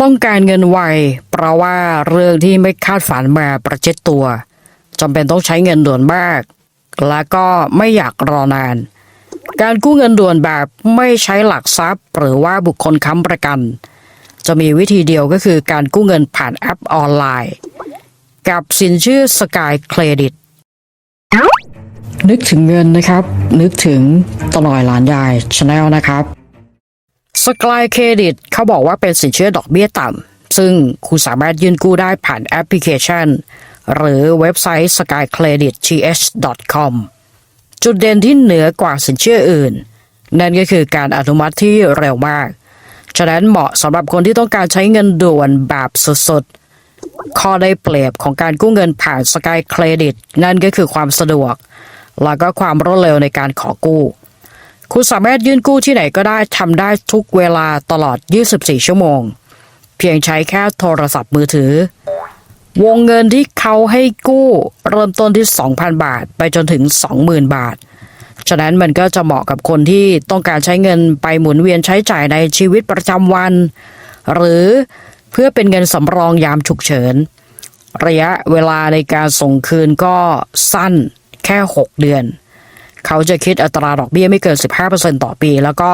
ต้องการเงินไว เพราะว่าเรื่องที่ไม่คาดฝันมาประชิดตัวจำเป็นต้องใช้เงินด่วนมาก และก็ไม่อยากรอนาน การกู้เงินด่วนแบบไม่ใช้หลักทรัพย์ หรือว่าบุคคลค้ำประกัน จะมีวิธีเดียวก็คือการกู้เงินผ่านแอปออนไลน์ กับสินเชื่อสกายเครดิตนึกถึงเงินนะครับ นึกถึงตลอยหลานยายชาแนลนะครับ สกายเครดิตเขาบอกว่าเป็นสินเชื่อดอกเบี้ยต่ำ ซึ่งคุณสามารถยื่นกู้ได้ผ่านแอปพลิเคชัน หรือเว็บไซต์ skycreditth.com จุดเด่นที่เหนือกว่าสินเชื่ออื่น นั่นก็คือการอนุมัติที่เร็วมาก ฉะนั้นเหมาะสำหรับคนที่ต้องการใช้เงินด่วนแบบสดๆ ข้อได้เปรียบของการกู้เงินผ่านสกายเครดิตนั่นก็คือความสะดวก แล้วก็ความรวดเร็วในการขอกู้ คุณสามารถยื่นกู้ที่ไหนก็ได้ทำได้ทุกเวลาตลอด 24 ชั่วโมง เพียงใช้แค่โทรศัพท์มือถือ วงเงินที่เขาให้กู้เริ่มต้นที่ 2,000 บาท ไปจนถึง 20,000 บาท ฉะนั้นมันก็จะเหมาะกับคนที่ต้องการใช้เงินไปหมุนเวียนใช้จ่ายในชีวิตประจำวัน หรือเพื่อเป็นเงินสำรองยามฉุกเฉิน ระยะเวลาในการส่งคืนก็สั้นแค่ 6 เดือน เขาจะคิดอัตราดอกเบี้ยไม่เกิน 15%ต่อปี แล้วก็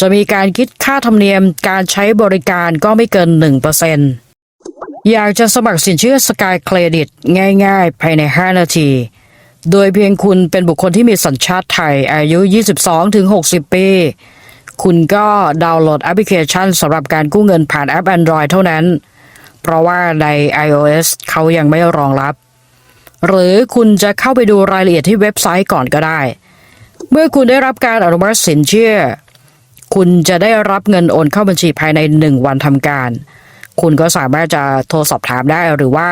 จะมีการคิดค่าธรรมเนียมการใช้บริการก็ไม่เกิน 1%อยากจะสมัครสินเชื่อสกายเครดิตง่ายๆ ภายใน 5 นาที โดยเพียงคุณเป็นบุคคลที่มีสัญชาติไทยอายุ 22-60 ปี คุณก็ดาวน์โหลดแอปพลิเคชันสำหรับการกู้เงินผ่านแอป Android เท่านั้น เพราะว่าใน iOS เขายังไม่รองรับ หรือคุณจะเข้าไปดูรายละเอียดที่เว็บไซต์ก่อนก็ได้ เมื่อคุณได้รับการอนุมัติสินเชื่อ คุณจะได้รับเงินโอนเข้าบัญชีภายใน 1 วันทำการ คุณก็สามารถจะโทรสอบถามได้หรือว่า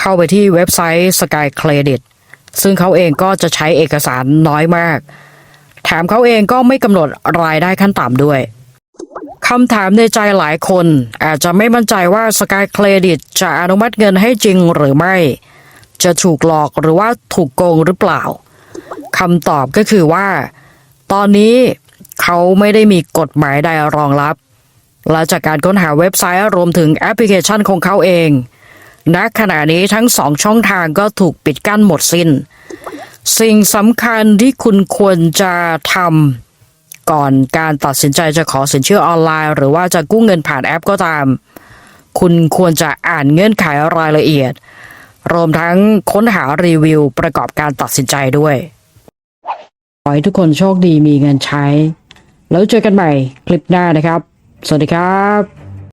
เข้าไปที่เว็บไซต์ Sky Credit ซึ่งเขาเองก็จะใช้เอกสารน้อยมาก แถมเขาเองก็ไม่กำหนดรายได้ขั้นต่ำด้วยคำถามในใจหลายคนอาจจะไม่มั่นใจว่า Sky Credit จะอนุมัติเงินให้จริงหรือไม่ จะถูกหลอกหรือว่าถูกโกงหรือเปล่าคำตอบก็คือว่า ตอนนี้เขาไม่ได้มีกฎหมายใดรองรับ และจากการค้นหาเว็บไซต์รวมถึงแอปพลิเคชันของเขาเองณขณะนี้ทั้งสองช่องทางก็ถูกปิดกั้นหมดสิน้น สิ่งสำคัญที่คุณควรจะทำก่อนการตัดสินใจจะขอสินเชื่อออนไลน์ หรือว่าจะกู้เงินผ่านแอปก็ตาม คุณควรจะอ่านเงื่อนไขรายละเอียด รวมทั้งค้นหารีวิวประกอบการตัดสินใจด้วยขอให้ทุกคนโชคดีมีเงินใช้ แล้วเจอกันใหม่คลิปหน้านะครับ สวัสดีครับ